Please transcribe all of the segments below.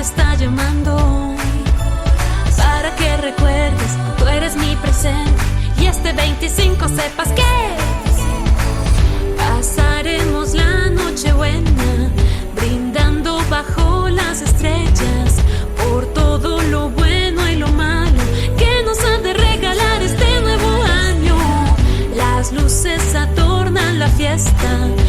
te está llamando. Para que recuerdes, tú eres mi presente. Y este 25 sepas que pasaremos la noche buena, brindando bajo las estrellas por todo lo bueno y lo malo que nos ha de regalar este nuevo año. Las luces adornan la fiesta.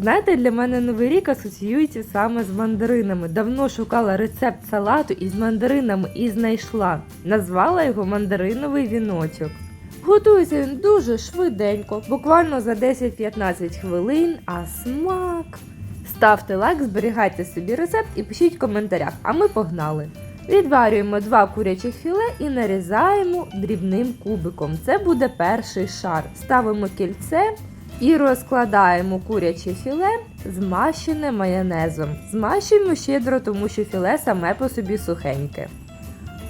Знаєте, для мене новий рік асоціюється саме з мандаринами. Давно шукала рецепт салату із мандаринами і знайшла. Назвала його мандариновий віночок. Готується він дуже швиденько, буквально за 10-15 хвилин, а смак. Ставте лайк, зберігайте собі рецепт і пишіть в коментарях, а ми погнали. Відварюємо два курячих філе і нарізаємо дрібним кубиком. Це буде перший шар. Ставимо кільце і розкладаємо куряче філе, змащене майонезом. Змащуємо щедро, тому що філе саме по собі сухеньке.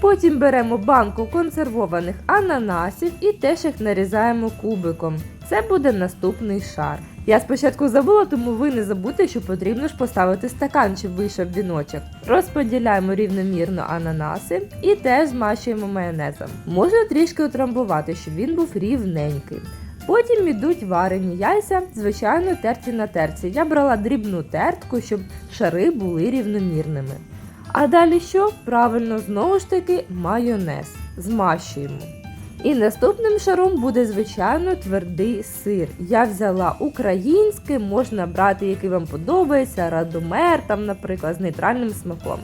Потім беремо банку консервованих ананасів і теж їх нарізаємо кубиком. Це буде наступний шар. Я спочатку забула, тому ви не забудьте, що потрібно ж поставити стакан, щоб вийшов віночок. Розподіляємо рівномірно ананаси і теж змащуємо майонезом. Можна трішки утрамбувати, щоб він був рівненький. Потім ідуть варені яйця, звичайно, терті на терці. Я брала дрібну тертку, щоб шари були рівномірними. А далі що? Правильно, знову ж таки, майонез. Змащуємо. І наступним шаром буде, звичайно, твердий сир. Я взяла український, можна брати, який вам подобається, радомер, там, наприклад, з нейтральним смаком.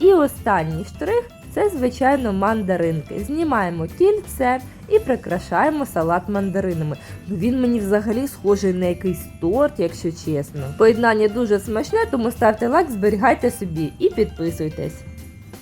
І останній штрих це, звичайно, мандаринки. Знімаємо кільце і прикрашаємо салат мандаринами. Ну він мені взагалі схожий на якийсь торт, якщо чесно. Поєднання дуже смачне, тому ставте лайк, зберігайте собі і підписуйтесь.